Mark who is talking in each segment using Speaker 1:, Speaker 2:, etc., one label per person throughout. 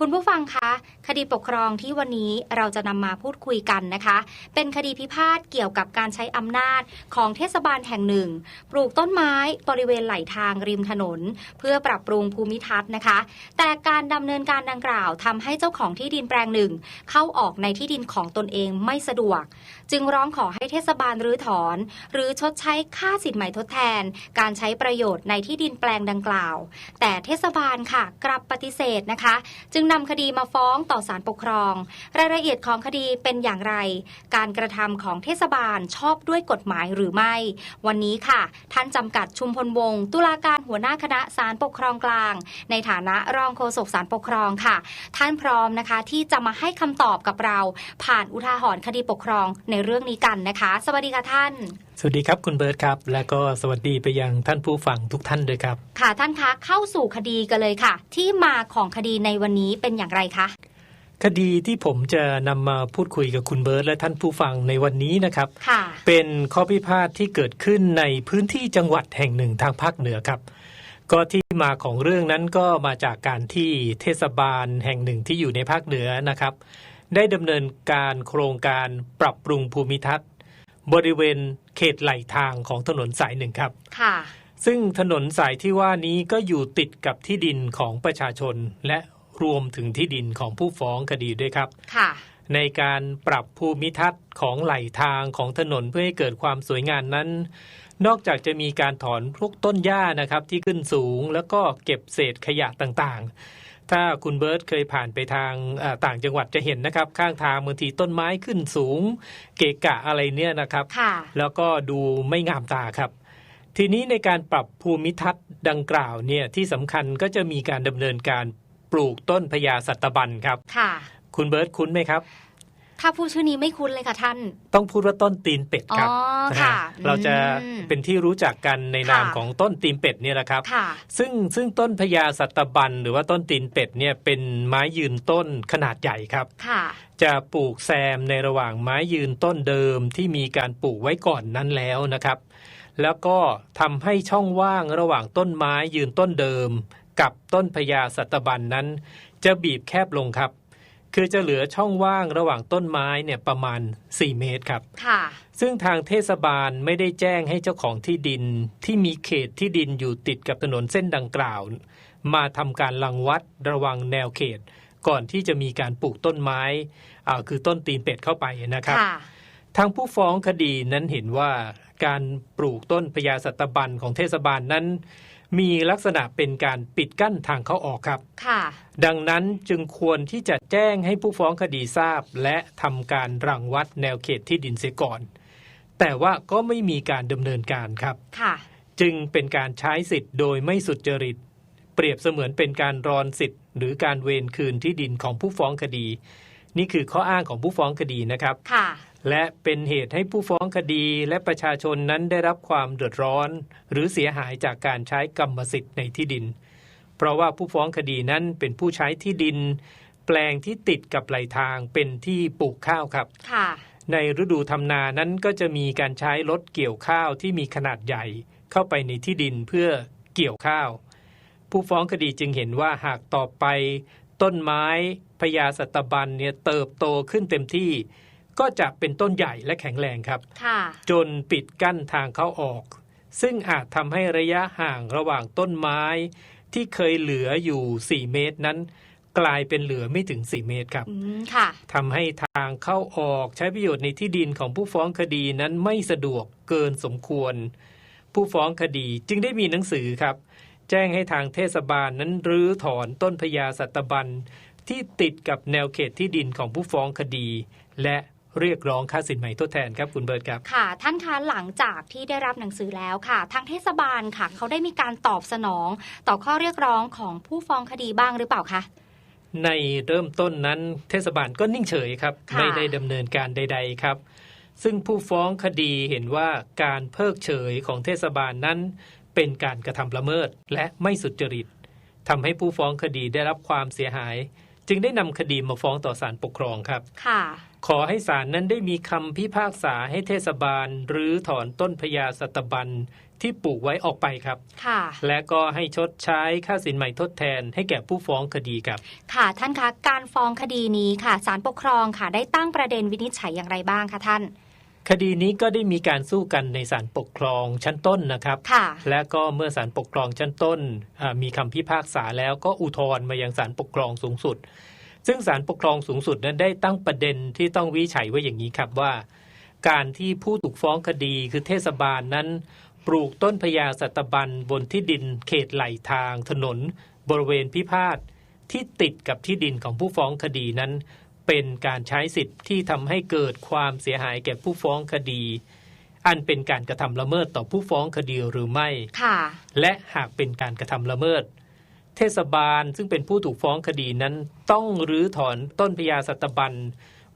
Speaker 1: คุณผู้ฟังคะ คดีปกครองที่วันนี้เราจะนำมาพูดคุยกันนะคะ เป็นคดีพิพาทเกี่ยวกับการใช้อำนาจของเทศบาลแห่งหนึ่ง ปลูกต้นไม้บริเวณไหลทางริมถนน เพื่อปรับปรุงภูมิทัศน์นะคะ แต่การดำเนินการดังกล่าวทำให้เจ้าของที่ดินแปลงหนึ่ง เข้าออกในที่ดินของตนเองไม่สะดวก จึงร้องขอให้เทศบาลรื้อถอน หรือชดใช้ค่าสินใหม่ทดแทน การใช้ประโยชน์ในที่ดินแปลงดังกล่าว แต่เทศบาลค่ะกลับปฏิเสธนะคะ จึงนำคดีมาฟ้องต่อศาลปกครอง รายละเอียดของคดีเป็นอย่างไร การกระทำของเทศบาลชอบด้วยกฎหมายหรือไม่ วันนี้ค่ะ ท่านจำกัดชุมพลวงศ์ตุลาการหัวหน้าคณะศาลปกครองกลาง ในฐานะรองโฆษกศาลปกครองค่ะ ท่านพร้อมนะคะ ที่จะมาให้คำตอบกับเรา ผ่านอุทาหรณ์คดีปกครองในเรื่องนี้กันนะคะ สวัสดีค่ะท่าน
Speaker 2: สวัสดีครับคุณเบิร์ตครับ และก็สวัสดีไปยังท่านผู้ฟังทุกท่านด้วยครับ
Speaker 1: ค่ะท่านคะเข้าสู่คดีกันเลยค่ะ ที่มาของคดีในวันนี้เป็นอย่างไรคะ
Speaker 2: คดีที่ผมจะนำมาพูดคุยกับคุณเบิร์ตและท่านผู้ฟังในวันนี้นะครับ
Speaker 1: ค่ะ
Speaker 2: เป็นข้อพิพาทที่เกิดขึ้นในพื้นที่จังหวัดแห่งหนึ่งทางภาคเหนือครับ ก็ที่มาของเรื่องนั้นก็มาจากการที่เทศบาลแห่งหนึ่งที่อยู่ในภาคเหนือนะครับ ได้ดำเนินการโครงการปรับปรุงภูมิทัศน์ บริเวณ เขตไหลทางของถนนสายหนึ่งครับ
Speaker 1: ค่ะ
Speaker 2: ซึ่งถนนสายที่ว่านี้ก็อยู่ติดกับที่ดินของประชาชน และรวมถึงที่ดินของผู้ฟ้องคดีด้วยครับ
Speaker 1: ค่ะ
Speaker 2: ในการปรับภูมิทัศน์ของไหลทางของถนนเพื่อให้เกิดความสวยงามนั้น นอกจากจะมีการถอนพวกต้นหญ้านะครับที่ขึ้นสูง แล้วก็เก็บเศษขยะต่างๆ ถ้าคุณเบิร์ตเคยผ่านไปทางอ่าต่างจังหวัดจะเห็นนะครับ ข้างทางบางทีต้นไม้ขึ้นสูง เกะกะอะไรเนี่ยนะครับ
Speaker 1: ค่ะ
Speaker 2: แล้วก็ดูไม่งามตาครับ ทีนี้ในการปรับภูมิทัศน์ดังกล่าวเนี่ยที่สำคัญก็จะมีการดำเนินการปลูกต้นพญาสัตบันครับ
Speaker 1: ค่ะ
Speaker 2: คุณเบิร์ตคุ้นไหมครับ
Speaker 1: ถ้าพูดชื่อนี้ไม่คุ้นเลยค่ะท่าน
Speaker 2: ต้องพูดว่าต้นตีนเป็ด
Speaker 1: อ๋อ
Speaker 2: ครับนะ
Speaker 1: ค่ะ
Speaker 2: ฮะเราจะ
Speaker 1: อืม
Speaker 2: เป็นที่รู้จักกันในนาม
Speaker 1: ค่ะ
Speaker 2: ของต้นตีนเป็ดเนี่ยแหละครับ
Speaker 1: ค่ะ
Speaker 2: ซึ่งซึ่งต้นพญาสัตบันหรือว่าต้นตีนเป็ดเนี่ยเป็นไม้ยืนต้นขนาดใหญ่ครับ
Speaker 1: ค่ะ
Speaker 2: จะปลูกแซมในระหว่างไม้ยืนต้นเดิมที่มีการปลูกไว้ก่อนนั้นแล้วนะครับ แล้วก็ทำให้ช่องว่างระหว่างต้นไม้ยืนต้นเดิม กับต้นพญาสัตบันนั้น จะบีบแคบลงครับ คือจะเหลือช่องว่างระหว่างต้นไม้เนี่ยประมาณ 4 เมตรครับ
Speaker 1: ค่ะ
Speaker 2: ซึ่งทางเทศบาลไม่ได้แจ้งให้เจ้าของที่ดินที่มีเขตที่ดินอยู่ติดกับถนนเส้นดังกล่าว มาทำการรังวัดระวังแนวเขต ก่อนที่จะมีการปลูกต้นไม้อ่าคือต้นตีนเป็ดเข้าไปนะครับ
Speaker 1: ค่ะ
Speaker 2: ทางผู้ฟ้องคดีนั้นเห็นว่าการปลูกต้นพญาสัตบันของเทศบาลนั้น มีลักษณะเป็นการปิดกั้นทางเข้าออกครับ
Speaker 1: ค่ะ
Speaker 2: ดังนั้นจึงควรที่จะแจ้งให้ผู้ฟ้องคดีทราบ และทำการรังวัดแนวเขตที่ดินเสียก่อน แต่ว่าก็ไม่มีการดำเนินการครับ
Speaker 1: ค่ะ
Speaker 2: จึงเป็นการใช้สิทธิ์โดยไม่สุจริต เปรียบเสมือนเป็นการรอนสิทธิ์ หรือการเวรคืนที่ดินของผู้ฟ้องคดี นี่คือข้ออ้างของผู้ฟ้องคดีนะครับ
Speaker 1: ค่ะ
Speaker 2: และเป็นเหตุให้ผู้ฟ้องคดีและประชาชนนั้นได้รับความเดือดร้อน หรือเสียหายจากการใช้กรรมสิทธิ์ในที่ดิน เพราะว่าผู้ฟ้องคดีนั้นเป็นผู้ใช้ที่ดิน แปลงที่ติดกับไหลทางเป็นที่ปลูกข้าวครับ
Speaker 1: ค่ะ
Speaker 2: ในฤดูทำนานั้นก็จะมีการใช้รถเกี่ยวข้าวที่มีขนาดใหญ่ เข้าไปในที่ดินเพื่อเกี่ยวข้าว ผู้ฟ้องคดีจึงเห็นว่าหากต่อไป ต้นไม้พญาสัตบันเนี่ยเติบโตขึ้นเต็มที่ ก็จะเป็นต้นใหญ่และแข็งแรงครับ
Speaker 1: ค่ะ
Speaker 2: จนปิดกั้นทางเข้าออก ซึ่งอาจทำให้ระยะห่างระหว่างต้นไม้ ที่เคยเหลืออยู่ 4 เมตรนั้น กลายเป็นเหลือไม่ถึง 4 เมตรครับ
Speaker 1: อืมค่ะ
Speaker 2: ทำให้ทางเข้าออกใช้ประโยชน์ในที่ดินของผู้ฟ้องคดีนั้นไม่สะดวกเกินสมควร ผู้ฟ้องคดีจึงได้มีหนังสือครับ แจ้งให้ทางเทศบาลนั้นรื้อถอนต้นพญาสัตบันที่ติดกับแนวเขตที่ดินของผู้ฟ้องคดี และ เรียกร้องค่าสินไหมทดแทนครับคุณเบิร์ตครับ
Speaker 1: ค่ะ ท่านคะหลังจากที่ได้รับหนังสือแล้วค่ะ ทางเทศบาลค่ะ เขาได้มีการตอบสนองต่อข้อเรียกร้องของผู้ฟ้องคดีบ้างหรือเปล่าคะ
Speaker 2: ในเริ่มต้นนั้นเทศบาลก็นิ่งเฉยครับ
Speaker 1: ค่ะ
Speaker 2: ไม่ได้ดำเนินการใด ๆ ครับ ซึ่งผู้ฟ้องคดีเห็นว่าการเพิกเฉยของเทศบาลนั้น เป็นการกระทำละเมิดและไม่สุจริตทำให้ผู้ฟ้องคดีได้รับความเสียหาย จึงได้นำคดีมาฟ้องต่อศาลปกครองครับ
Speaker 1: ค่ะ
Speaker 2: ขอให้ศาลนั้นได้มีคำพิพากษาให้เทศบาล หรือถอนต้นพญาสัตบันที่ปลูกไว้ออกไปครับ
Speaker 1: ค่ะ
Speaker 2: และก็ให้ชดใช้ค่าสินใหม่ทดแทนให้แก่ผู้ฟ้องคดีครับ
Speaker 1: ค่ะท่านคะ การฟ้องคดีนี้ค่ะศาลปกครองค่ะ ได้ตั้งประเด็นวินิจฉัยอย่างไรบ้างคะท่าน
Speaker 2: คดีนี้ก็ได้มีการสู้กันในศาลปกครองชั้นต้นนะครับ
Speaker 1: ค่ะ
Speaker 2: และก็เมื่อศาลปกครองชั้นต้นอ่ามีคำพิพากษาแล้วก็อุทธรณ์มายังศาลปกครองสูงสุด ซึ่งศาลปกครองสูงสุดนั้นได้ตั้งประเด็นที่ต้องวิจัยไว้อย่างนี้ครับว่า การที่ผู้ถูกฟ้องคดีคือเทศบาลนั้น ปลูกต้นพญาสัตบันบนที่ดินเขตไหลทางถนน บริเวณพิพาทที่ติดกับที่ดินของผู้ฟ้องคดีนั้น เป็นการใช้สิทธิ์ที่ทำให้เกิดความเสียหายแก่ผู้ฟ้องคดี อันเป็นการกระทำละเมิดต่อผู้ฟ้องคดีหรือไม่
Speaker 1: ค่ะ
Speaker 2: และหากเป็นการกระทำละเมิด เทศบาลซึ่งเป็นผู้ถูกฟ้องคดีนั้น ต้องรื้อถอนต้นพญาสัตบัน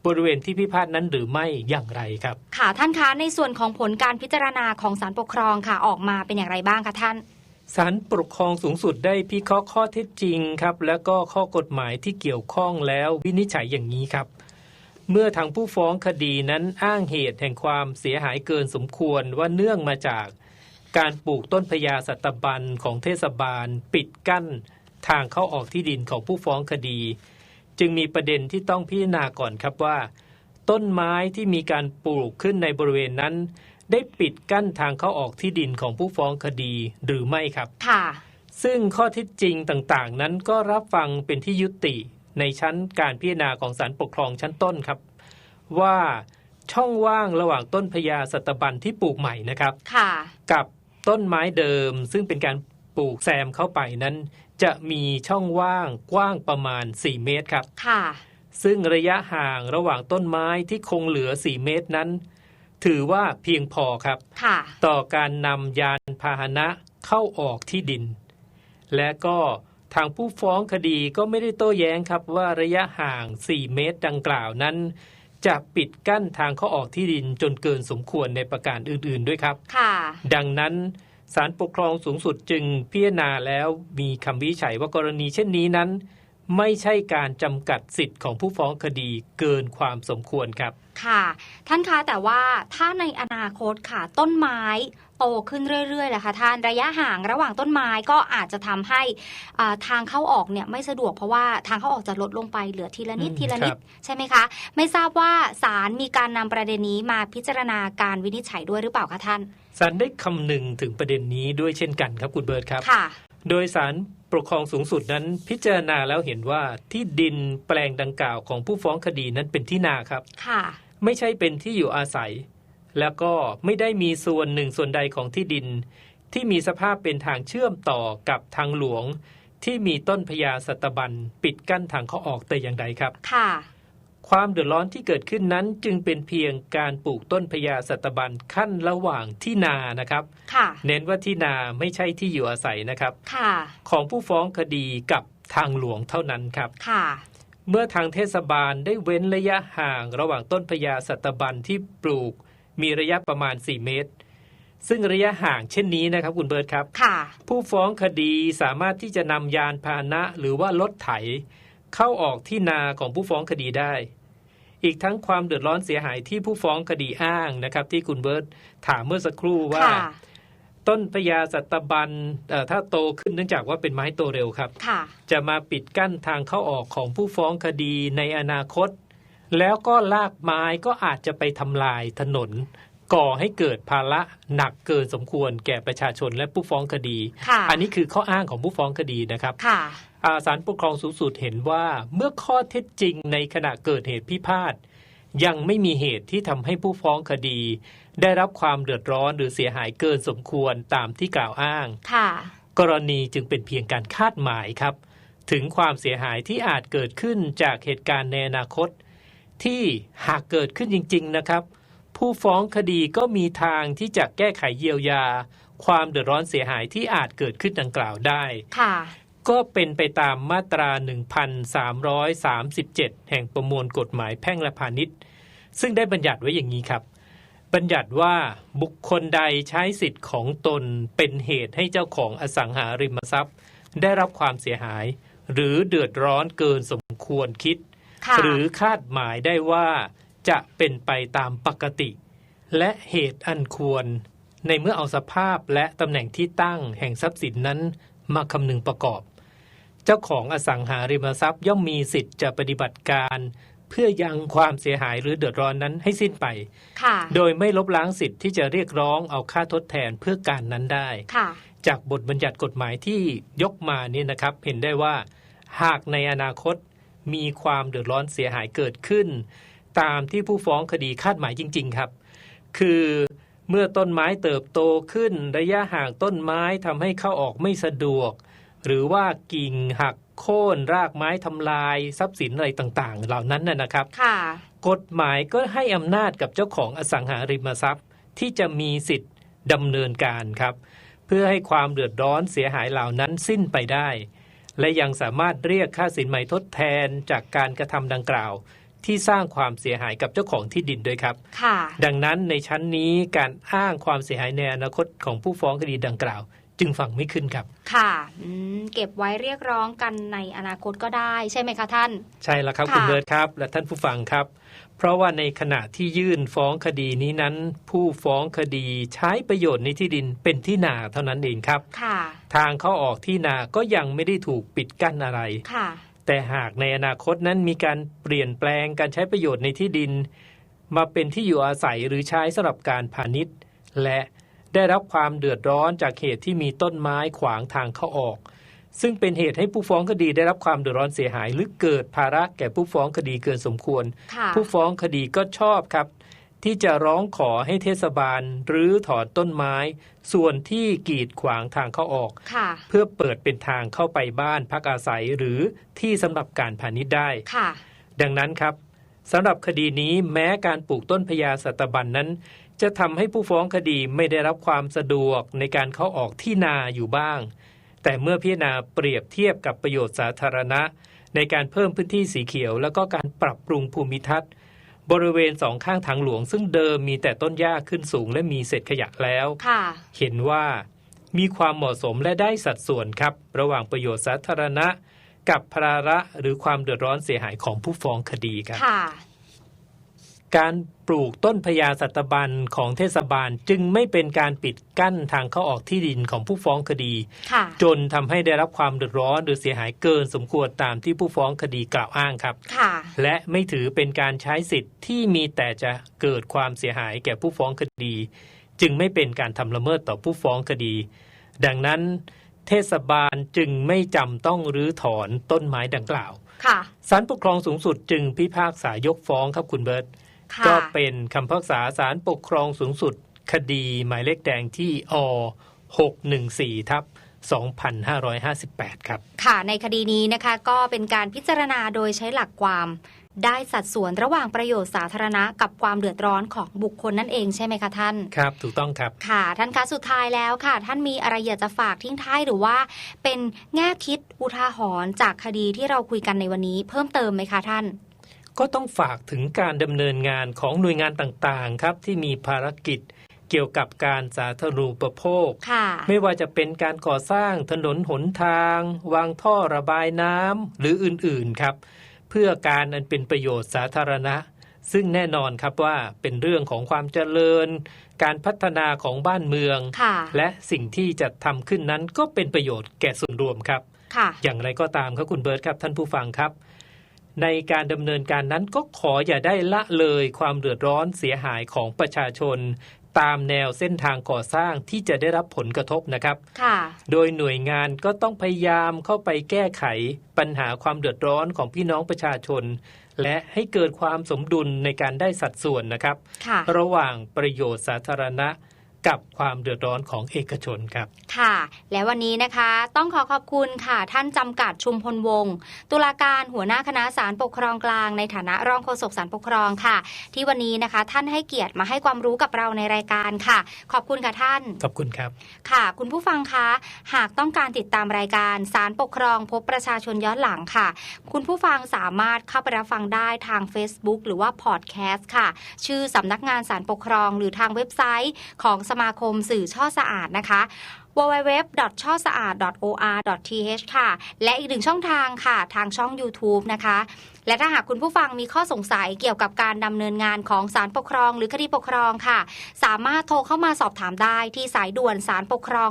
Speaker 2: บริเวณที่พิพาทนั้นหรือไม่อย่างไรครับ
Speaker 1: ค่ะท่านคะในส่วนของผลการพิจารณาของศาลปกครองค่ะออกมาเป็นอย่างไรบ้างคะท่าน
Speaker 2: ศาลปกครองสูงสุดได้พิเคราะห์ข้อเท็จจริงครับ แล้วก็ข้อกฎหมายที่เกี่ยวข้องแล้ววินิจฉัยอย่างนี้ครับ เมื่อทางผู้ฟ้องคดีนั้นอ้างเหตุแห่งความเสียหายเกินสมควรว่าเนื่องมาจาก การปลูกต้นพญาสัตบันของเทศบาล ปิดกั้นทางเข้าออกที่ดินของผู้ฟ้องคดี จึงมีประเด็นที่ต้องพิจารณาก่อนครับว่า ต้นไม้ที่มีการปลูกขึ้นในบริเวณนั้น ได้ปิดกั้นทางเข้าออกที่ดินของผู้ฟ้องคดีหรือไม่ครับ
Speaker 1: ค่ะ
Speaker 2: ซึ่งข้อเท็จจริงต่างๆ นั้นก็รับฟังเป็นที่ยุติในชั้นการพิจารณาของศาลปกครองชั้นต้นครับ ว่าช่องว่างระหว่างต้นพญาสัตบันที่ปลูกใหม่นะครับ
Speaker 1: ค่ะ
Speaker 2: กับ ต้นไม้เดิมซึ่งเป็นการปลูกแซมเข้าไปนั้น จะมีช่องว่างกว้างประมาณ 4 เมตรครับ
Speaker 1: ค่ะ
Speaker 2: ซึ่งระยะห่างระหว่างต้นไม้ที่คงเหลือ 4 เมตรนั้น ถือว่าเพียงพอครับ
Speaker 1: ค่ะ
Speaker 2: ต่อการนำยานพาหนะเข้าออกที่ดิน และก็ทางผู้ฟ้องคดีก็ไม่ได้โต้แย้งครับว่าระยะห่าง 4 เมตรดังกล่าวนั้น จะปิดกั้นทางเข้าออกที่ดินจนเกินสมควรในประการอื่น ๆ ด้วยครับ
Speaker 1: ค่ะ
Speaker 2: ดังนั้นศาลปกครองสูงสุดจึงพิจารณาแล้วมีคำวินิจฉัยว่ากรณีเช่นนี้นั้น ไม่ใช่การจำกัดสิทธิ์ของผู้ฟ้องคดีเกินความสมควรครับ
Speaker 1: ค่ะ ท่านคะแต่ว่าถ้าในอนาคตค่ะต้นไม้ โตขึ้นเรื่อยๆแหละค่ะท่านระยะห่างระหว่างต้นไม้ก็อาจจะทำให้อ่าทางเข้าออกเนี่ยไม่สะดวกเพราะว่าทางเข้าออกจะลดลงไปเหลือทีละนิด
Speaker 2: อืม
Speaker 1: ทีละนิ
Speaker 2: ครั
Speaker 1: ด
Speaker 2: บ
Speaker 1: ใช่ไหมคะ ไม่ทราบว่าศาลมีการนำประเด็นนี้มาพิจารณาการวินิจฉัยด้วยหรือเปล่าคะท่าน
Speaker 2: ศาลได้คำนึงถึงประเด็นนี้ด้วยเช่นกันครับคุณเบิร์ตครับ
Speaker 1: ค่ะ
Speaker 2: โดยสารปกครองสูงสุดนั้นพิจารณาแล้วเห็นว่าที่ดินแปลงดังกล่าวของผู้ฟ้องคดีนั้นเป็นที่นาครับ
Speaker 1: ค่ะ
Speaker 2: ไม่ใช่เป็นที่อยู่อาศัย แล้วก็ไม่ได้มีส่วนหนึ่งส่วนใดของที่ดิน ที่มีสภาพเป็นทางเชื่อมต่อกับทางหลวง ที่มีต้นพญาสัตบันปิดกั้นทางเข้าออกแต่อย่างใดครับ
Speaker 1: ค่ะ
Speaker 2: ความเดือดร้อนที่เกิดขึ้นนั้นจึงเป็นเพียงการปลูกต้นพญาสัตบันขั้นระหว่างที่นานะครับ
Speaker 1: ค่ะ
Speaker 2: เน้นว่าที่นาไม่ใช่ที่อยู่อาศัยนะครับ
Speaker 1: ค่ะ
Speaker 2: ของผู้ฟ้องคดีกับทางหลวงเท่านั้นครับ
Speaker 1: ค่ะ
Speaker 2: เมื่อทางเทศบาลได้เว้นระยะห่างระหว่างต้นพญาสัตบันที่ปลูก มีระยะประมาณ 4 เมตร ซึ่งระยะห่างเช่นนี้นะครับคุณเบิร์ตครับ
Speaker 1: ค่ะ
Speaker 2: ผู้ฟ้องคดีสามารถที่จะนำยานพาหนะหรือว่ารถไถ เข้าออกที่นาของผู้ฟ้องคดีได้ อีกทั้งความเดือดร้อนเสียหายที่ผู้ฟ้องคดีอ้างนะครับ ที่คุณเบิร์ตถามเมื่อสักครู่ว่า
Speaker 1: ค่ะ
Speaker 2: ต้นพญาสัตบันเอ่อถ้าโตขึ้นเนื่องจากว่าเป็นไม้โตเร็วครับ
Speaker 1: ค่ะ
Speaker 2: จะมาปิดกั้นทางเข้าออกของผู้ฟ้องคดีในอนาคต แล้วก็ลากไม้ก็อาจจะไปทำลายถนน ก่อให้เกิดภาระหนักเกินสมควรแก่ประชาชนและผู้ฟ้องคดี
Speaker 1: ค่ะ
Speaker 2: อันนี้คือข้ออ้างของผู้ฟ้องคดีนะครับ
Speaker 1: ค่ะ
Speaker 2: อาศาลปกครองสูงสุดเห็นว่าเมื่อข้อเท็จจริงในขณะเกิดเหตุพิพาทยังไม่มีเหตุที่ทำให้ผู้ฟ้องคดี ได้รับความเดือดร้อนหรือเสียหายเกินสมควรตามที่กล่าวอ้าง
Speaker 1: ค่ะ
Speaker 2: กรณีจึงเป็นเพียงการคาดหมายครับ ถึงความเสียหายที่อาจเกิดขึ้นจากเหตุการณ์ในอนาคต ที่หากเกิดขึ้นจริง ๆ นะครับ ผู้ฟ้องคดีก็มีทางที่จะแก้ไขเยียวยา ความเดือดร้อนเสียหายที่อาจเกิดขึ้นดังกล่าวได้
Speaker 1: ค่ะ
Speaker 2: ก็เป็นไปตามมาตรา 1337 แห่งประมวลกฎหมายแพ่งและพาณิชย์ ซึ่งได้บัญญัติไว้อย่างนี้ครับ บัญญัติว่าบุคคลใดใช้สิทธิ์ของตนเป็นเหตุให้เจ้าของอสังหาริมทรัพย์ ได้รับความเสียหาย หรือเดือดร้อนเกินสมควรคิด
Speaker 1: ค่ะ
Speaker 2: หรือคาดหมายได้ว่าจะเป็นไปตามปกติ และเหตุอันควร ในเมื่อเอาสภาพและตำแหน่งที่ตั้งแห่งทรัพย์สินนั้นมาคำนึงประกอบ เจ้าของอสังหาริมทรัพย์ย่อมมีสิทธิ์จะปฏิบัติการ เพื่อยังความเสียหายหรือเดือดร้อนนั้นให้สิ้นไป
Speaker 1: ค่ะ
Speaker 2: โดยไม่ลบล้างสิทธิ์ที่จะเรียกร้องเอาค่าทดแทนเพื่อการนั้นได้
Speaker 1: ค่ะ
Speaker 2: จากบทบัญญัติกฎหมายที่ยกมาเนี่ยนะครับ เห็นได้ว่า หากในอนาคต มีความเดือดร้อนเสียหายเกิดขึ้น ตามที่ผู้ฟ้องคดีคาดหมายจริง ๆ ครับ คือเมื่อต้นไม้เติบโตขึ้นระยะห่างต้นไม้ทำให้เข้าออกไม่สะดวก หรือว่ากิ่งหักโค่นรากไม้ทำลายทรัพย์สินอะไรต่างๆ เหล่านั้นนะนะครับ
Speaker 1: ค่ะ
Speaker 2: กฎหมายก็ให้อำนาจกับเจ้าของอสังหาริมทรัพย์ ที่จะมีสิทธิ์ดำเนินการครับ เพื่อให้ความเดือดร้อนเสียหายเหล่านั้นสิ้นไปได้ และยังสามารถเรียกค่าสินใหม่ทดแทนจากการกระทำดังกล่าว ที่สร้างความเสียหายกับเจ้าของที่ดินด้วยครับ
Speaker 1: ค่ะ
Speaker 2: ดังนั้นในชั้นนี้การอ้างความเสียหายในอนาคตของผู้ฟ้องคดีดังกล่าว จึงฟังไม่ขึ้นครับ
Speaker 1: ค่ะอืมเก็บไว้เรียกร้องกันในอนาคตก็ได้ใช่ไหมคะท่าน
Speaker 2: ใช่แล้วครับ
Speaker 1: ค่ะ
Speaker 2: คุณเบิร์ตครับ และท่านผู้ฟังครับ เพราะว่าในขณะที่ยื่นฟ้องคดีนี้นั้น ผู้ฟ้องคดีใช้ประโยชน์ในที่ดินเป็นที่นาเท่านั้นเองครับ
Speaker 1: ค่ะ
Speaker 2: ทางเข้าออกที่นาก็ยังไม่ได้ถูกปิดกั้นอะไร
Speaker 1: ค่ะ
Speaker 2: แต่หากในอนาคตนั้นมีการเปลี่ยนแปลงการใช้ประโยชน์ในที่ดิน มาเป็นที่อยู่อาศัยหรือใช้สำหรับการพาณิชย์ และได้รับความเดือดร้อนจากเหตุที่มีต้นไม้ขวางทางเข้าออก ซึ่งเป็นเหตุให้ผู้ฟ้องคดีได้รับความเดือดร้อนเสียหาย หรือเกิดภาระแก่ผู้ฟ้องคดีเกินสมควร
Speaker 1: ค่ะ
Speaker 2: ผู้ฟ้องคดีก็ชอบครับ ที่จะร้องขอให้เทศบาลหรือถอนต้นไม้ ส่วนที่กีดขวางทางเข้าออก
Speaker 1: ค่ะ
Speaker 2: เพื่อเปิดเป็นทางเข้าไปบ้านพักอาศัยหรือที่สำหรับการพาณิชย์ได้
Speaker 1: ค่ะ
Speaker 2: ดังนั้นครับสำหรับคดีนี้แม้การปลูกต้นพญาสัตบันนั้น จะทำให้ผู้ฟ้องคดีไม่ได้รับความสะดวกในการเข้าออกที่นาอยู่บ้าง แต่เมื่อพิจารณาเปรียบเทียบกับประโยชน์สาธารณะ ในการเพิ่มพื้นที่สีเขียว แล้วก็การปรับปรุงภูมิทัศน์ บริเวณสองข้างทางหลวง ซึ่งเดิมมีแต่ต้นหญ้าขึ้นสูงและมีเศษขยะแล้ว
Speaker 1: ค่ะ
Speaker 2: เห็นว่ามีความเหมาะสมและได้สัดส่วนครับ ระหว่างประโยชน์สาธารณะ กับภาระหรือความเดือดร้อนเสียหายของผู้ฟ้องคดีครับ
Speaker 1: ค่ะ
Speaker 2: การปลูกต้นพญาสัตบันของเทศบาลจึงไม่เป็นการปิดกั้นทางเข้าออกที่ดินของผู้ฟ้องคดี
Speaker 1: ค่ะ
Speaker 2: จนทำให้ได้รับความเดือดร้อนหรือเสียหายเกินสมควรตามที่ผู้ฟ้องคดีกล่าวอ้างครับ
Speaker 1: ค่ะ
Speaker 2: และไม่ถือเป็นการใช้สิทธิ์ที่มีแต่จะเกิดความเสียหายแก่ผู้ฟ้องคดี จึงไม่เป็นการทำละเมิดต่อผู้ฟ้องคดี ดังนั้นเทศบาลจึงไม่จำต้องรื้อถอนต้นไม้ดังกล่าว
Speaker 1: ค่ะ
Speaker 2: ศาลปกครองสูงสุดจึงพิพากษายกฟ้องครับคุณเบิร์ต
Speaker 1: ค่ะ
Speaker 2: ก็เป็นคำพิพากษาศาลปกครองสูงสุด คดีหมายเลขแดงที่อ614ทับ2558 ครับ
Speaker 1: ค่ะ ในคดีนี้นะคะ ก็เป็นการพิจารณาโดยใช้หลักความ ได้สัดส่วนระหว่างประโยชน์สาธารณะกับความเดือดร้อนของบุคคลนั่นเองใช่ไหมคะท่าน
Speaker 2: ครับ ถูกต้องครับ
Speaker 1: ค่ะ ท่านคะสุดท้ายแล้วค่ะ ท่านมีอะไรอยากจะฝากทิ้งท้ายหรือว่า เป็นแง่คิดอุทาหรณ์จากคดีที่เราคุยกันในวันนี้ เพิ่มเติมไหมคะท่าน
Speaker 2: ก็ต้องฝากถึงการดำเนินงานของหน่วยงานต่างๆ ครับ ที่มีภารกิจเกี่ยวกับการสาธารณูปโภค
Speaker 1: ค่ะ
Speaker 2: ไม่ว่าจะเป็นการก่อสร้างถนนหนทาง วางท่อระบายน้ำหรืออื่นๆครับ เพื่อการอันเป็นประโยชน์สาธารณะ ซึ่งแน่นอนครับว่าเป็นเรื่องของความเจริญ การพัฒนาของบ้านเมือง
Speaker 1: ค่ะ
Speaker 2: และสิ่งที่จะทำขึ้นนั้นก็เป็นประโยชน์แก่ส่วนรวมครับ
Speaker 1: ค่ะ
Speaker 2: อย่างไรก็ตามครับคุณเบิร์ตครับท่านผู้ฟังครับ ในการดำเนินการนั้นก็ขออย่าได้ละเลยความเดือดร้อนเสียหายของประชาชน ตามแนวเส้นทางก่อสร้างที่จะได้รับผลกระทบนะครับ
Speaker 1: ค่ะ
Speaker 2: โดยหน่วยงานก็ต้องพยายามเข้าไปแก้ไขปัญหาความเดือดร้อนของพี่น้องประชาชน และให้เกิดความสมดุลในการได้สัดส่วนนะครับ
Speaker 1: ค่ะ
Speaker 2: ระหว่างประโยชน์สาธารณะ กับความเดือดร้อนของเอกชนครับ
Speaker 1: ค่ะ และวันนี้นะคะต้องขอขอบคุณค่ะ ท่านจำกัดชุมพลวงศ์ตุลาการหัวหน้าคณะศาลปกครองกลางในฐานะรองโฆษกศาลปกครองค่ะ ที่วันนี้นะคะ ท่านให้เกียรติมาให้ความรู้กับเราในรายการค่ะ ขอบคุณค่ะท่าน
Speaker 2: ขอบคุณครับ
Speaker 1: ค่ะ คุณผู้ฟังคะ หากต้องการติดตามรายการสารปกครอง พบประชาชนย้อนหลังค่ะ คุณผู้ฟังสามารถเข้าไปรับฟังได้ทาง Facebook หรือว่าพอดแคสต์ค่ะ ชื่อสำนักงานสารปกครอง หรือทางเว็บไซต์ของสมาคมสื่อช่อสะอาดนะคะ www. ช่อสะอาด or.th ค่ะ และอีกหนึ่งช่องทางค่ะ ทางช่อง YouTube นะคะ และถ้าหากคุณผู้ฟังมีข้อสงสัยเกี่ยวกับการดำเนินงานของศาลปกครอง หรือคดีปกครองค่ะ สามารถโทรเข้ามาสอบถามได้ที่สายด่วนศาลปกครอง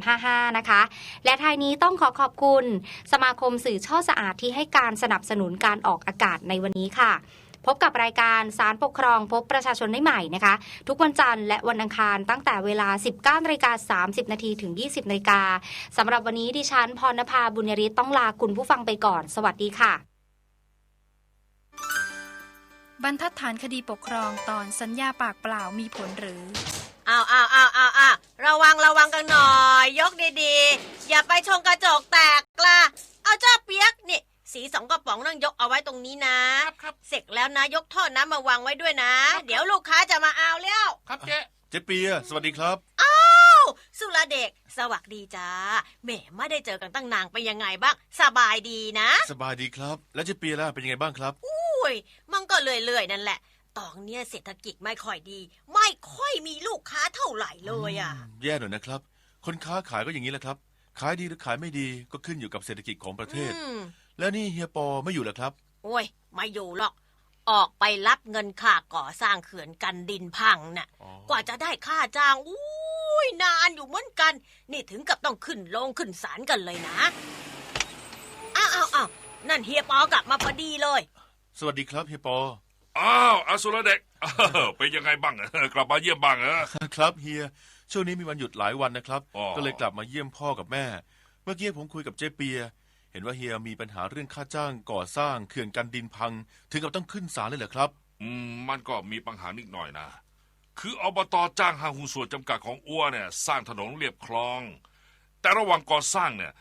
Speaker 1: 1355 นะคะ และท้ายนี้ต้องขอขอบคุณ สมาคมสื่อช่อสะอาดที่ให้การสนับสนุนการออกอากาศในวันนี้ค่ะ พบกับรายการสารปกครองพบประชาชนได้ใหม่นะคะ ทุกวันจันทร์และวันอังคารตั้งแต่เวลา 19นาฬิกา30 นาทีถึง 20นาฬิกาสำหรับวันนี้ดิฉันพรณภาบุญยริศต้องลาคุณผู้ฟังไปก่อน สวัสดีค่ะ
Speaker 3: บรรทัดฐานคดีปกครองตอนสัญญาปากเปล่ามีผลหรือ
Speaker 4: อ้าวอ้าวอ้าวอ้าวอ้าวระวังระวังกันหน่อย ยกดีๆ อย่าไปชงกระจกแตกล่ะ เอาเจ้าเปียกนี่ สีสองกระป๋องนั่งยกเอาไว้ตรงนี้นะ
Speaker 5: ครับ
Speaker 4: เสร็จแล้วนะยกท่อน้ำมาวางไว้ด้วยนะ เดี๋ยวลูกค้าจะมาเอาแล้ว
Speaker 5: ครับเจ๊
Speaker 6: เจ๊เปียสวัสดีครับ
Speaker 4: อ้าวสุรเด็ก สวัสดีจ้าแหมไม่ได้เจอกันตั้งนานเป็นยังไงบ้าง สบายดีนะ
Speaker 6: สบายดีครับ แล้วเจ๊เปียล่ะเป็นยังไงบ้างครับ
Speaker 4: อุ้ยมันก็เลื่อยๆนั่นแหละตอนเนี้ยเศรษฐกิจไม่ค่อยดี ไม่ค่อยมีลูกค้าเท่าไหร่เลยอะ
Speaker 6: แย่หน่อยนะครับ คนค้าขายก็อย่างนี้แหละครับ ขายดีหรือขายไม่ดีก็ขึ้นอยู่กับเศรษฐกิจของประเทศ
Speaker 4: อืม
Speaker 6: แล้วนี่เฮียปอไม่อยู่เหรอครับ
Speaker 4: โอ้ยไม่อยู่หรอก ออกไปรับเงินค่าก่อสร้างเขื่อนกันดินพังน่ะ
Speaker 6: อ๋อ
Speaker 4: กว่าจะได้ค่าจ้างอุ้ยนานอยู่เหมือนกัน นี่ถึงกับต้องขึ้นลงขึ้นศาลกันเลยนะอ้าวอ้าวอ้าวนั่นเฮียปอกลับมาพอดีเลย
Speaker 6: สวัสดีครับเฮียปอ
Speaker 5: อ้าวอสุรเด็กอ้าวเป็นยังไงบ้าง กลับมาเยี่ยมบ้างเหรอ
Speaker 6: ครับเฮียช่วงนี้มีวันหยุดหลายวันนะครับ
Speaker 5: อ๋อ
Speaker 6: ก็เลยกลับมาเยี่ยมพ่อกับแม่ เมื่อกี้ผมคุยกับเจ๊เปีย เห็นว่าเฮียมีปัญหาเรื่องค่าจ้างก่อสร้างเขื่อนกันดินพัง ถึงกับต้องขึ้นศาลเลยเหรอครับ
Speaker 5: อืมมันก็มีปัญหานิดหน่อยนะ คืออบตจ้างห้างหุ้นส่วนจำกัดของอ้วเนี่ย สร้างถนนเรียบคลอง แต่ระหว่างก่อสร้างเนี่ย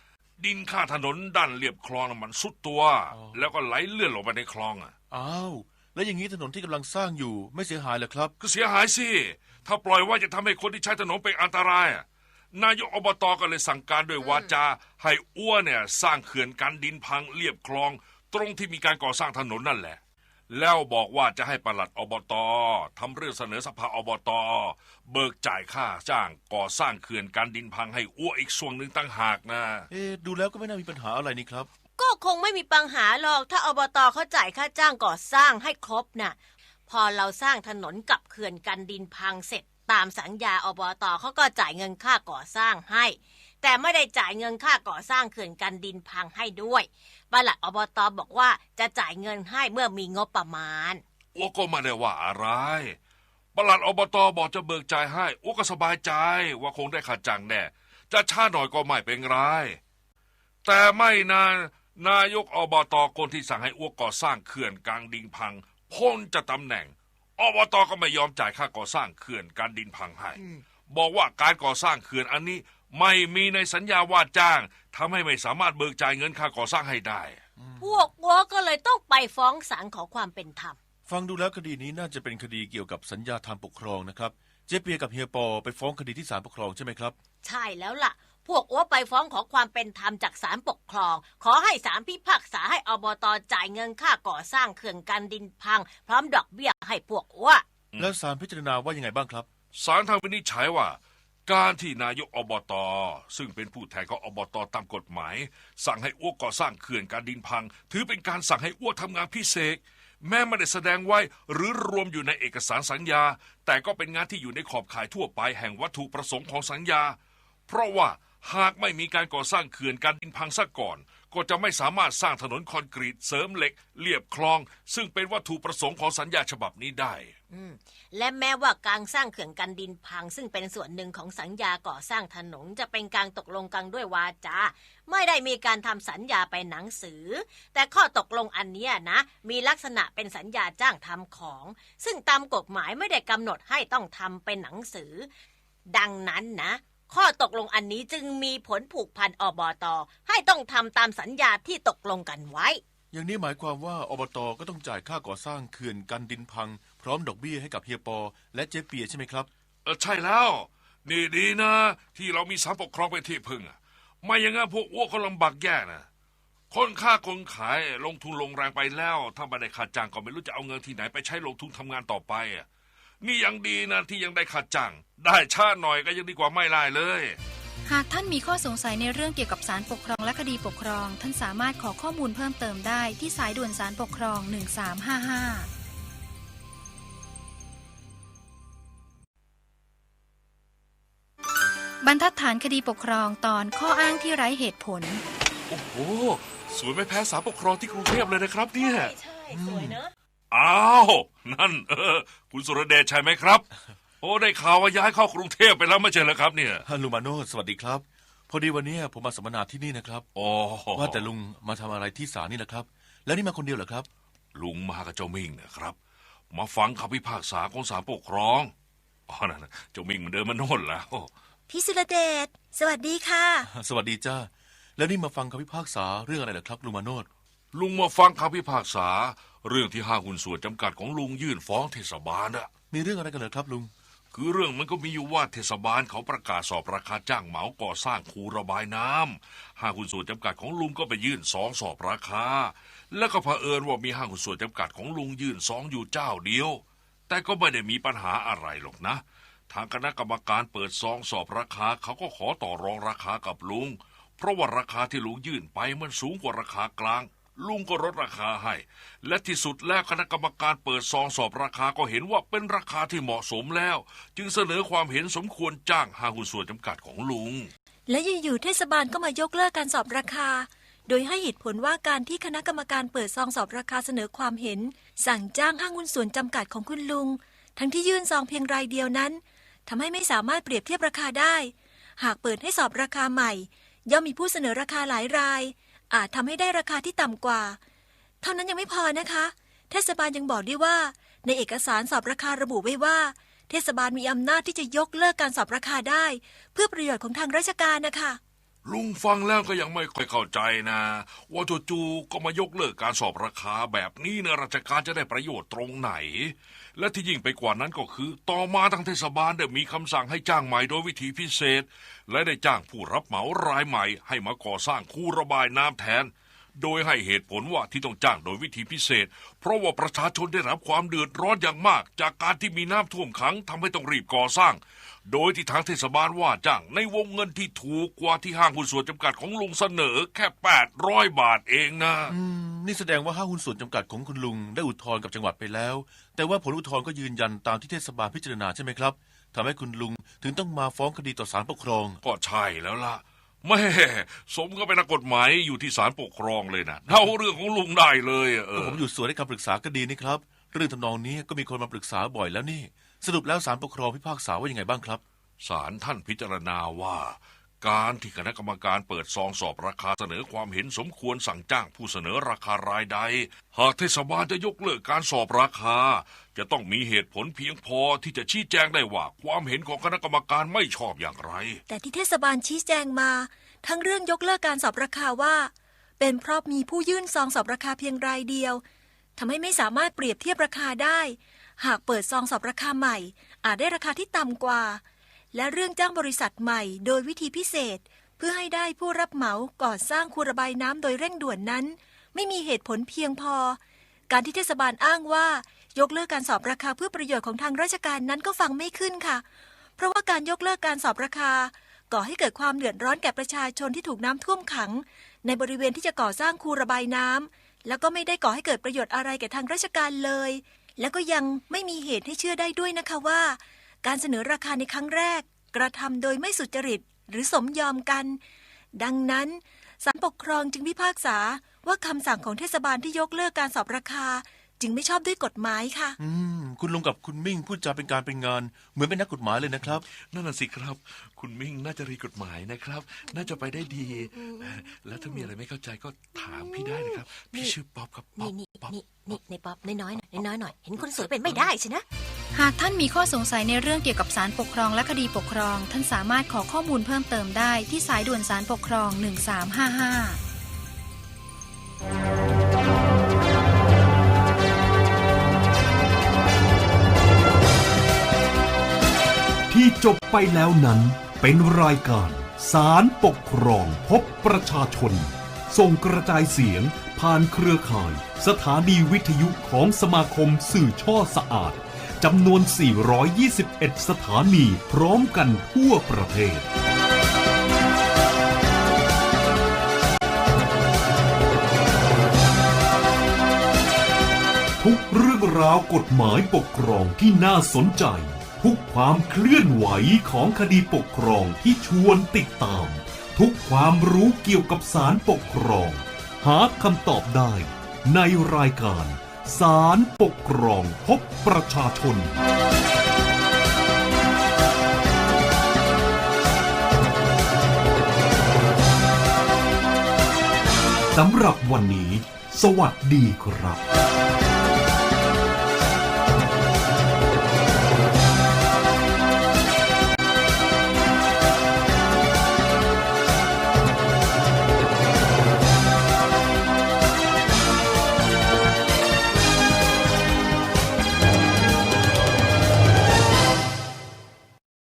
Speaker 5: ดินข้างถนนด้านเรียบคลองน่ะมันสุดตัว
Speaker 6: อ๋อ
Speaker 5: แล้วก็ไหลเลื่อนลงไปในคลองอะ
Speaker 6: อ้าว แล้วอย่างนี้ถนนที่กำลังสร้างอยู่ไม่เสียหายเหรอครับ
Speaker 5: ก็เสียหายสิ ถ้าปล่อยไว่าจะทำให้คนที่ใช้ถนนเป็นอันตรายอะ นายกอบตก็เลยสั่งการด้วยวาจาให้อ้วนเนี่ยสร้างเขื่อนกันดินพังเรียบคลอง ตรงที่มีการก่อสร้างถนนนั่นแหละ แล้วบอกว่าจะให้ปลัดอบตทำเรื่องเสนอสภาอบตเบิกจ่ายค่าจ้างก่อสร้างเขื่อนกันดินพังให้อ้วอีกส่วนหนึ่งตั้งหากนะ
Speaker 6: เอ๊ะดูแล้วก็ไม่น่ามีปัญหาอะไรนี่ครับ
Speaker 4: ก็คงไม่มีปัญหาหรอกถ้าอบตเขาจ่ายค่าจ้างก่อสร้างให้ครบน่ะพอเราสร้างถนนกับเขื่อนกันดินพังเสร็จ ตามสัญญาอบตเขาก็จ่ายเงินค่าก่อสร้างให้ แต่ไม่ได้จ่ายเงินค่าก่อสร้างเขื่อนกันดินพังให้ด้วยปลัดอบตบอกว่าจะจ่ายเงินให้เมื่อมีงบประมาณ
Speaker 5: อ้วก็ไม่ได้ว่าอะไรปลัดอบตบอกจะเบิกจ่ายให้อ้วก็สบายใจว่าคงได้ค่าจ้างแน่จะช้าหน่อยก็ไม่เป็นไรแต่ไม่นานนายกอบตคนที่สั่งให้อ้วก่อสร้างเขื่อนกลางดินพังพ้นจะตำแหน่ง อบตก็ไม่ยอมจ่ายค่าก่อสร้างเขื่อนการดินพังให้ บอกว่าการก่อสร้างเขื่อนอันนี้ไม่มีในสัญญาว่าจ้างทำให้ไม่สามารถเบิกจ่ายเงินค่าก่อสร้างให้ได้
Speaker 4: พวกวัวก็เลยต้องไปฟ้องศาลขอความเป็นธรรม
Speaker 6: ฟังดูแล้วคดีนี้น่าจะเป็นคดีเกี่ยวกับสัญญาทางปกครองนะครับ เจ๊เปียกับเฮียปอไปฟ้องคดีที่ศาลปกครองใช่ไหมครับ
Speaker 4: ใช่แล้วล่ะพ วกอ้วไปฟ้องขอความเป็นธรรมจากศาลปกครอง ขอให้ศาลพิพากษาให้อบตจ่ายเงินค่าก่อสร้างเขื่อนกันดินพัง พร้อมดอกเบี้ยให้พวกอ้ว
Speaker 5: อืม
Speaker 6: แล้วศาลพิจารณาว่ายังไงบ้างครับ
Speaker 5: ศาลทางวินิจฉัยว่า การที่นายกอบต ซึ่งเป็นผู้แทนของอบตตามกฎหมาย สั่งให้อ้วกก่อสร้างเขื่อนการดินพัง ถือเป็นการสั่งให้อ้วกทำงานพิเศษแม้ไม่ได้แสดงไว้หรือรวมอยู่ในเอกสารสัญญา แต่ก็เป็นงานที่อยู่ในขอบข่ายทั่วไปแห่งวัตถุประสงค์ของสัญญา เพราะว่า หากไม่มีการก่อสร้างเขื่อนการดินพังซะก่อน ก็จะไม่สามารถสร้างถนนคอนกรีตเสริมเหล็กเลียบคลอง ซึ่งเป็นวัตถุประสงค์ของสัญญาฉบับนี้ได้
Speaker 4: อืมและแม้ว่าการสร้างเขื่อนกันดินพัง ซึ่งเป็นส่วนหนึ่งของสัญญาก่อสร้างถนนจะเป็นการตกลงกันด้วยวาจาไม่ได้มีการทำสัญญาไปหนังสือ แต่ข้อตกลงอันเนี้ยนะ มีลักษณะเป็นสัญญาจ้างทำของ ซึ่งตามกฎหมายไม่ได้กำหนดให้ต้องทำเป็นหนังสือ ดังนั้นนะ ข้อตกลงอันนี้จึงมีผลผูกพันอบตให้ต้องทำตามสัญญาที่ตกลงกันไว้
Speaker 6: อย่างนี้หมายความว่าอบตก็ต้องจ่ายค่าก่อสร้างเขื่อนกันดินพัง พร้อมดอกเบี้ยให้กับเฮียปอ และเจ๊เปียใช่ไหมครับ
Speaker 5: เออใช่แล้ว นี่ดีนะ ที่เรามีสารปกครองเป็นที่พึ่งอะไม่อย่างนั้นพวกอ้วกก็ลำบากแย่นะคนค้าคนขายลงทุนลงแรงไปแล้ว ถ้าไม่ได้ค่าจ้างก็ไม่รู้จะเอาเงินที่ไหนไปใช้ลงทุนทำงานต่อไปอะ นี่ยังดีนะที่ยังได้ค่าจ้างได้ช้าหน่อยก็ยังดีกว่าไม่ได้เลย
Speaker 3: หากท่านมีข้อสงสัยในเรื่องเกี่ยวกับสารปกครองและคดีปกครอง ท่านสามารถขอข้อมูลเพิ่มเติมได้ที่สายด่วนสารปกครอง 1355บรรทัดฐานคดีปกครองตอนข้ออ้างที่ไร้เหตุผล
Speaker 5: โอ้โห สวยไม่แพ้สารปกครองที่กรุงเทพเลยนะครับเนี่ย
Speaker 4: ใช่สวยเนอะ
Speaker 5: อ้าวนั่นเออคุณสุรเดชใช่ไหมครับ โอ้ได้ข่าวว่าย้ายเข้ากรุงเทพไปแล้วไม่ใช่เหรอครับเนี่ย
Speaker 6: ฮัลโหลมาโนดสวัสดีครับ พอดีวันนี้ผมมาสัมมนาที่นี่นะครับ
Speaker 5: อ๋อ
Speaker 6: ว่าแต่ลุงมาทำอะไรที่ศาลนี่นะครับ แล้วนี่มาคนเดียวเหรอครับ
Speaker 5: ลุงมากับเจ้ามิ่งนะครับ มาฟังคำพิพากษาของศาลปกครองอ๋อนั่นน่ะเจ้ามิ่งมันเดินมาโน่นแล้ว
Speaker 7: พี่สุรเดชสวัสดีค่ะ
Speaker 6: สวัสดีจ้าแล้วนี่มาฟังคำพิพากษาเรื่องอะไรเหรอครับลุงมาโนด
Speaker 5: ลุงมาฟังคำพิพากษา เรื่องที่ห้างหุ้นส่วนจำกัดของลุงยื่นฟ้องเทศบาลอะ
Speaker 6: มีเรื่องอะไรกันเหรอครับลุง
Speaker 5: คือเรื่องมันก็มีอยู่ว่าเทศบาลเขาประกาศสอบราคาจ้างเหมาก่อสร้างคูระบายน้ำห้างหุ้นส่วนจำกัดของลุงก็ไปยื่นสองสอบราคา แล้วก็เผอิญว่ามีห้างหุ้นส่วนจำกัดของลุงยื่นสองอยู่เจ้าเดียว แต่ก็ไม่ได้มีปัญหาอะไรหรอกนะ ทางคณะกรรมการเปิดซองสอบราคาเขาก็ขอต่อรองราคากับลุง เพราะว่าราคาที่ลุงยื่นไปมันสูงกว่าราคากลาง ลุงก็ลดราคาให้ และที่สุดแล้วคณะกรรมการเปิดซองสอบราคาก็เห็นว่าเป็นราคาที่เหมาะสมแล้ว จึงเสนอความเห็นสมควรจ้างห้าหุ้นส่วนจำกัดของลุง
Speaker 7: และอยู่ๆเทศบาลก็มายกเลิกการสอบราคา โดยให้เหตุผลว่าการที่คณะกรรมการเปิดซองสอบราคาเสนอความเห็น สั่งจ้างห้างหุ้นส่วนจำกัดของคุณลุง ทั้งที่ยื่นซองเพียงรายเดียวนั้นทำให้ไม่สามารถเปรียบเทียบราคาได้ หากเปิดให้สอบราคาใหม่ ย่อมมีผู้เสนอราคาหลายราย อาจทำให้ได้ราคาที่ต่ำกว่า เท่านั้นยังไม่พอนะคะ เทศบาลยังบอกด้วยว่า ในเอกสารสอบราคาระบุไว้ว่า เทศบาลมีอำนาจที่จะยกเลิกการสอบราคาได้ เพื่อประโยชน์ของทางราชการนะคะ
Speaker 5: ลุงฟังแล้วก็ยังไม่ค่อยเข้าใจนะ ว่าจู่ๆก็มายกเลิกการสอบราคาแบบนี้นะราชการจะได้ประโยชน์ตรงไหน และที่ยิ่งไปกว่านั้นก็คือ ต่อมาทางเทศบาลได้มีคำสั่งให้จ้างใหม่โดยวิธีพิเศษ และได้จ้างผู้รับเหมารายใหม่ ให้มาก่อสร้างคูระบายน้ำแทน โดยให้เหตุผลว่าที่ต้องจ้างโดยวิธีพิเศษ เพราะว่าประชาชนได้รับความเดือดร้อนอย่างมาก จากการที่มีน้ำท่วมขังทำให้ต้องรีบก่อสร้าง โดยที่ทางเทศบาลว่าจ้างในวงเงินที่ถูกกว่าที่ห้างหุ้นส่วนจำกัดของลุงเสนอแค่800บาทเองนะ
Speaker 6: อืม นี่แสดงว่าห้างหุ้นส่วนจำกัดของคุณลุงได้อุทธรณ์กับจังหวัดไปแล้ว แต่ว่าผลอุทธรณ์ก็ยืนยันตามที่เทศบาลพิจารณาใช่ไหมครับทำให้คุณลุงถึงต้องมาฟ้องคดีต่อศาลปกครอง
Speaker 5: ก็ใช่แล้วล่ะแม่สมก็เป็นนักกฎหมายอยู่ที่ศาลปกครองเลยนะเล่าเรื่องของลุงได้เลยอะเอ
Speaker 6: ก็
Speaker 5: อ
Speaker 6: ผมอยู่ส่วนให้คำปรึกษาก็ดีนี่ครับ เรื่องทำนองนี้ก็มีคนมาปรึกษาบ่อยแล้วนี่ สรุปแล้วศาลปกครองพิพากษาว่ายังไงบ้างครับ
Speaker 5: ศาลท่านพิจารณาว่า การที่คณะกรรมการเปิดซองสอบราคาเสนอความเห็นสมควรสั่งจ้างผู้เสนอราคารายใด หากเทศบาลจะยกเลิกการสอบราคา จะต้องมีเหตุผลเพียงพอที่จะชี้แจงได้ว่าความเห็นของคณะกรรมการไม่ชอบอย่างไร
Speaker 7: แต่ที่เทศบาลชี้แจงมา ทั้งเรื่องยกเลิกการสอบราคาว่า เป็นเพราะมีผู้ยื่นซองสอบราคาเพียงรายเดียวทำให้ไม่สามารถเปรียบเทียบราคาได้ หากเปิดซองสอบราคาใหม่ อาจได้ราคาที่ต่ำกว่า และเรื่องจ้างบริษัทใหม่โดยวิธีพิเศษ เพื่อให้ได้ผู้รับเหมาก่อสร้างคูระบายน้ำโดยเร่งด่วนนั้น ไม่มีเหตุผลเพียงพอ การที่เทศบาลอ้างว่า ยกเลิกการสอบราคาเพื่อประโยชน์ของทางราชการนั้นก็ฟังไม่ขึ้นค่ะ เพราะว่าการยกเลิกการสอบราคา ก่อให้เกิดความเดือดร้อนแก่ประชาชนที่ถูกน้ำท่วมขัง ในบริเวณที่จะก่อสร้างคูระบายน้ำแล้วก็ไม่ได้ก่อให้เกิดประโยชน์อะไรแก่ทางราชการเลย แล้วก็ยังไม่มีเหตุให้เชื่อได้ด้วยนะคะว่า การเสนอราคาในครั้งแรก กระทำโดยไม่สุจริตหรือสมยอมกัน ดังนั้นศาลปกครองจึงพิพากษาว่าคำสั่งของเทศบาลที่ยกเลิกการสอบราคา จึงไม่ชอบด้วยกฎหมายค่ะ
Speaker 6: อืม คุณลุงกับคุณมิ่งพูดจาเป็นการเป็นงาน เหมือนเป็นนักกฎหมายเลยนะครับ
Speaker 8: นั่นน่ะสิครับ คุณมิ่งน่าจะเรียนกฎหมายนะครับ น่าจะไปได้ดีเอ่อแล้วถ้ามีอะไรไม่เข้าใจก็ถามพี่ได้นะครับ พี่ชื่อป๊อปครับป๊อ
Speaker 4: นี่
Speaker 8: ป
Speaker 4: นี่
Speaker 8: ป๊อป
Speaker 4: นี่นี่ในป๊อปน้อยๆหน่อยน้อยๆหน่อยเห็นคนสวยเป็นไม่ได้ใช่นะ
Speaker 3: หากท่านมีข้อสงสัยในเรื่องเกี่ยวกับสารปกครองและคดีปกครอง ท่านสามารถขอข้อมูลเพิ่มเติมได้ที่สายด่วนสารปกครอง 1355
Speaker 9: ที่จบไปแล้วนั้นเป็นรายการสารปกครองพบประชาชน ส่งกระจายเสียงผ่านเครือข่าย สถานีวิทยุของสมาคมสื่อช่อสะอาด จำนวน 421 สถานีพร้อมกันทั่วประเทศ ทุกเรื่องราวกฎหมายปกครองที่น่าสนใจ ทุกความเคลื่อนไหวของคดีปกครองที่ชวนติดตาม ทุกความรู้เกี่ยวกับสารปกครอง หาคำตอบได้ในรายการ สารปกครองพบประชาชน สำหรับวันนี้ สวัสดีครับ